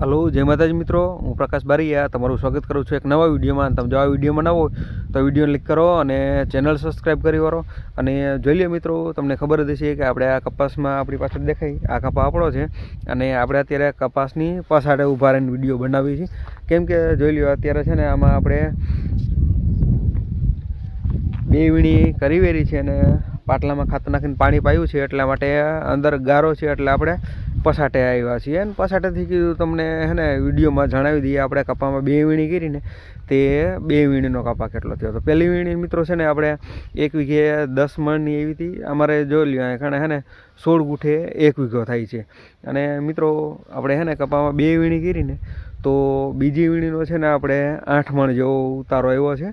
Hello, જય માતાજી મિત્રો. હું પ્રકાશ બારીયા તમારું સ્વાગત કરું છું એક નવા વિડીયોમાં. તમે જો આ વિડીયોમાં ના હોય તો વીડિયો ક્લિક કરો અને ચેનલ સબસ્ક્રાઈબ કરી વાળો. અને જોઈ લો મિત્રો, તમને ખબર જ હશે કે આપણે આ કપાસમાં આપણી પાછળ દેખાય, આ કપા આપણો છે. અને આપણે અત્યારે કપાસની પાછાડે ઊભા રહીને વીડિયો બનાવીએ છીએ. કેમ કે જોઈ લો અત્યારે છે ને આમાં આપણે બે વીણી કરી વેરી છે અને પાટલામાં ખાતર નાખીને પાણી પાયું છે એટલા માટે અંદર ગારો છે એટલે આપણે પસાટે આવ્યા છીએ અને પસાટેથી કીધું તમને, હે ને, વિડીયોમાં જણાવી દઈએ, આપણે કપામાં બે વીણી કરીને તે બે વીણીનો કપા કેટલો થયો હતો. પહેલી વીણી મિત્રો છે ને, આપણે એક વીઘે દસ મણની એવી હતી. અમારે જોઈ લ્યો કારણ હે ને, સોળ ગુઠે એક વીઘો થાય છે. અને મિત્રો, આપણે, હે ને, કપામાં બે વીણી કરીને તો બીજી વીણીનો છે ને, આપણે આઠ મણ જેવો ઉતારો આવ્યો છે.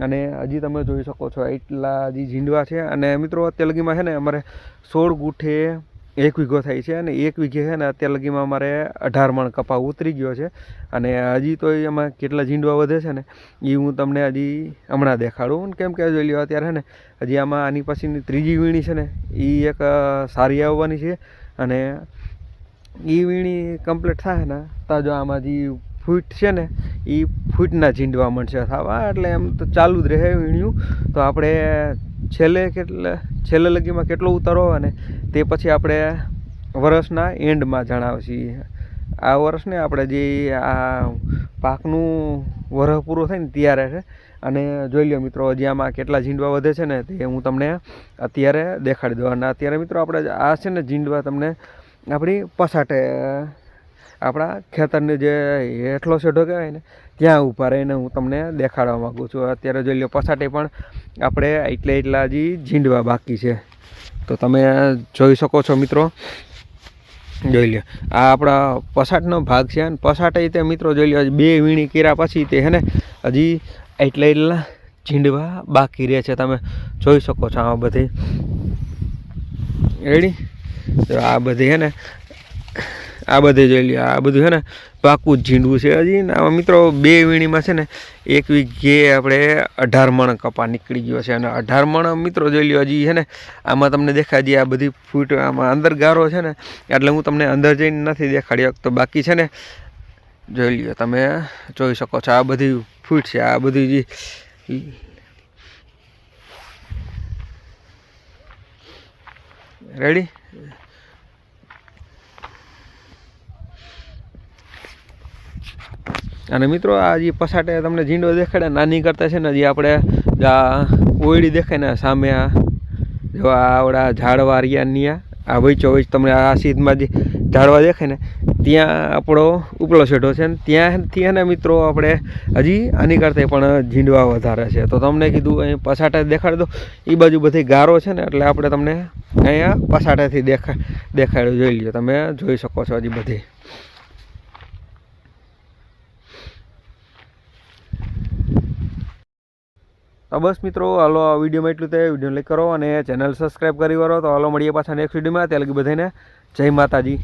અને હજી તમે જોઈ શકો છો એટલા હજી ઝીંડવા છે. અને મિત્રો, અત્યાર છે ને, અમારે સોળ ગુઠે એક વીઘો થાય છે અને એક વીઘે છે ને અત્યાર લગીમાં અમારે અઢાર મણ કપા ઉતરી ગયો છે. અને હજી તો એમાં કેટલા ઝીંડવા વધે છે ને, એ હું તમને હજી હમણાં દેખાડું. કેમ કે જોઈ લો અત્યારે છે ને, હજી આમાં આની પછીની ત્રીજી વીણી છે ને, એ એક સારી આવવાની છે. અને એ વીણી કમ્પ્લીટ થાય ને, તો જો આમાં જે ફૂટ છે ને એ ફૂટના ઝીંડવા મળશે થવા, એટલે એમ તો ચાલુ જ રહે વીણ્યું. તો આપણે છેલ્લે કેટલે, છેલ્લે લગીમાં કેટલો ઉતારો અને તે પછી આપણે વરસના એન્ડમાં જણાવશી. આ વર્ષને આપણે જે આ પાકનું વરહ પૂરો થાય ને ત્યારે છે. અને જોઈ લો મિત્રો, હજી આમાં કેટલા ઝીંડવા વધે છે ને તે હું તમને અત્યારે દેખાડી દઉં. અને અત્યારે મિત્રો આપણે આ છે ને ઝીંડવા તમને આપણી પસાટે આપણા ખેતરની જે હેઠલો સેઢો કહેવાય ને, ત્યાં ઊભા રહીને હું તમને દેખાડવા માગું છું. અત્યારે જોઈ લો પસાટે પણ આપણે એટલે એટલા હજી ઝીંડવા બાકી છે. તો તમે જોઈ શકો છો મિત્રો. જોઈ લો, આ આપણા પસાટનો ભાગ છે અને પસાટે તે મિત્રો જોઈ લો બે વીણી કર્યા પછી તે હે ને, હજી એટલે એટલા ઝીંડવા બાકી રહે છે. તમે જોઈ શકો છો આ બધી. રેડી તો આ બધી હે ને આ બધે જોઈ લ્યો, આ બધું છે ને પાકું ઝીંડવું છે. હજી આમાં મિત્રો બે વીણીમાં છે ને એક વીઘે આપણે અઢાર મણ કપા નીકળી ગયો છે. અને અઢાર મણ મિત્રો જોઈ લ્યો, હજી છે ને આમાં તમને દેખાય છે આ બધી ફૂટ આમાં અંદર ગારો છે ને, એટલે હું તમને અંદર જઈને નથી દેખાડી શકતો. બાકી છે ને જોઈ લ્યો, તમે જોઈ શકો છો આ બધી ફૂટ છે, આ બધી જે રેડી અને મિત્રો, આ જે પસાટે તમને ઝીંડો દેખાડે, નાની કરતા છે ને હજી આપણે ઓયડી દેખાય ને, સામે આ જો આવડા ઝાડવા રિયાની આ વૈચો વચ તમને આ સીધમાં જે ઝાડવા દેખાય ને, ત્યાં આપણો ઉપલો છેડો છે ને ત્યાંથી ને મિત્રો આપણે હજી આની કરતાં પણ ઝીંડવા વધારે છે. તો તમને કીધું, અહીં પસાટે દેખાડી દો એ બાજુ બધી ગારો છે ને, એટલે આપણે તમને અહીંયા પસાટેથી દેખા, દેખાડ્યું જોઈ લ્યો, તમે જોઈ શકો છો હજી બધી. તો બસ મિત્રો, હાલો આ વિડીયોમાં એટલું તે વીડિયો લાઈક કરો અને ચેનલ સબસ્ક્રાઈબ કરી કરો તો હાલો મળીએ પાછા નેક્સ્ટ વિડીયોમાં. ત્યાં લગી બધાને જય માતાજી.